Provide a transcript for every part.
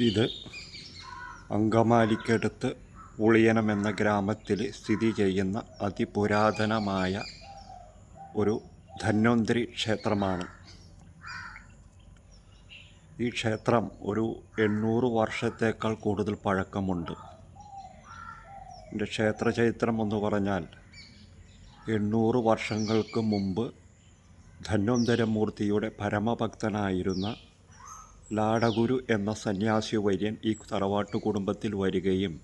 ഇത് അങ്കമാലിക്കടുത്ത് ഉളിയനം എന്ന ഗ്രാമത്തിൽ സ്ഥിതി ചെയ്യുന്ന അതിപുരാതനമായ ഒരു ധന്വന്തരി ക്ഷേത്രമാണ്. ഈ ക്ഷേത്രം ഒരു എണ്ണൂറ് വർഷത്തേക്കാൾ കൂടുതൽ പഴക്കമുണ്ട്. എന്റെ ക്ഷേത്ര ചരിത്രം എന്ന് പറഞ്ഞാൽ എണ്ണൂറ് വർഷങ്ങൾക്ക് മുമ്പ് ധന്വന്തരമൂർത്തിയുടെ പരമഭക്തനായിരുന്ന ലാടഗുരു എന്ന സന്യാസി വര്യൻ ഈ തറവാട്ടു കുടുംബത്തിൽ വരികയും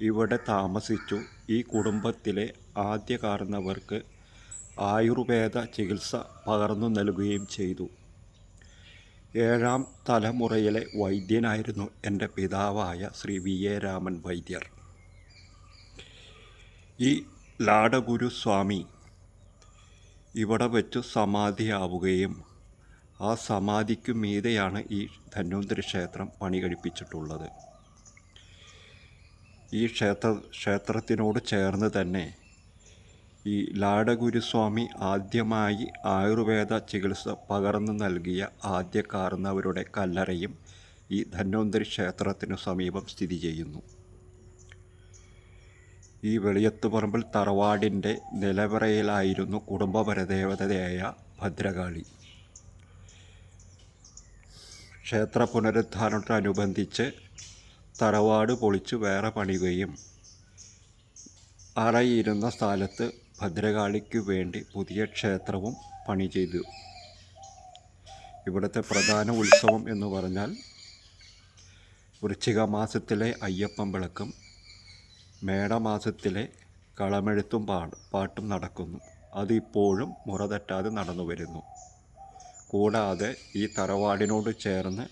ഇവിടെ താമസിച്ചു. ഈ കുടുംബത്തിലെ ആദ്യ കാരണവർക്ക് ആയുർവേദ ചികിത്സ പകർന്നു നൽകുകയും ചെയ്തു. ഏഴാം തലമുറയിലെ വൈദ്യനായിരുന്നു എന്റെ പിതാവായ ശ്രീ വി എ രാമൻ വൈദ്യർ. ഈ ലാടഗുരു സ്വാമി ഇവിടെ വെച്ച് സമാധിയാവുകയും ആ സമാധിക്ക് മീതെയാണ് ഈ ധന്വന്തരി ക്ഷേത്രം പണി കഴിപ്പിച്ചിട്ടുള്ളത് ഈ ക്ഷേത്ര ക്ഷേത്രത്തിനോട് ചേർന്ന് തന്നെ ഈ ലാടഗുരുസ്വാമി ആദ്യമായി ആയുർവേദ ചികിത്സ പകർന്നു നൽകിയ ആദ്യ കാർന്നവരുടെ കല്ലറയും ഈ ധന്വന്തരി ക്ഷേത്രത്തിനു സമീപം സ്ഥിതി ചെയ്യുന്നു. ഈ വെളിയത്തുപറമ്പിൽ തറവാടിന്റെ നിലവറയിലായിരുന്നു കുടുംബപരദേവതയായ ഭദ്രകാളി. ക്ഷേത്ര പുനരുദ്ധാരണത്തോടനുബന്ധിച്ച് തറവാട് പൊളിച്ച് വേറെ പണിയുകയും അറയിരുന്ന സ്ഥലത്ത് ഭദ്രകാളിക്ക് വേണ്ടി പുതിയ ക്ഷേത്രവും പണി ചെയ്തു. ഇവിടുത്തെ പ്രധാന ഉത്സവം എന്ന് പറഞ്ഞാൽ വൃശ്ചിക മാസത്തിലെ അയ്യപ്പം വിളക്കും മേടമാസത്തിലെ കളമെഴുത്തും പാട് പാട്ടും നടക്കുന്നു. അതിപ്പോഴും മുറ തെറ്റാതെ നടന്നു വരുന്നു കൂടാതെ ഈ തറവാടിനോട് ചേർന്ന്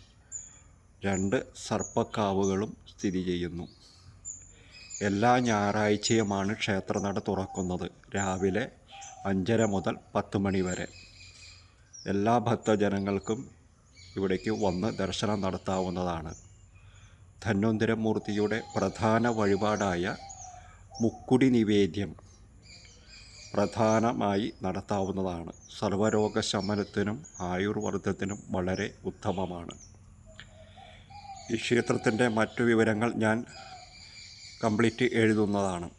രണ്ട് സർപ്പക്കാവുകളും സ്ഥിതി ചെയ്യുന്നു. എല്ലാ ഞായറാഴ്ചയുമാണ് ക്ഷേത്രനട തുറക്കുന്നത്. രാവിലെ അഞ്ചര മുതൽ പത്ത് മണി വരെ. എല്ലാ ഭക്തജനങ്ങൾക്കും ഇവിടേക്ക് വന്ന് ദർശനം നടത്താവുന്നതാണ്. ധന്വന്തരമൂർത്തിയുടെ പ്രധാന വഴിപാടായ മുക്കുടി നിവേദ്യം പ്രധാനമായി നടത്താവുന്നതാണ്. സർവരോഗ ശമനത്തിനും ആയുർവർദ്ധത്തിനും വളരെ ഉത്തമമാണ്. ഈ ക്ഷേത്രത്തിന്റെ മറ്റു വിവരങ്ങൾ ഞാൻ കംപ്ലീറ്റ് എഴുതുന്നതാണ്.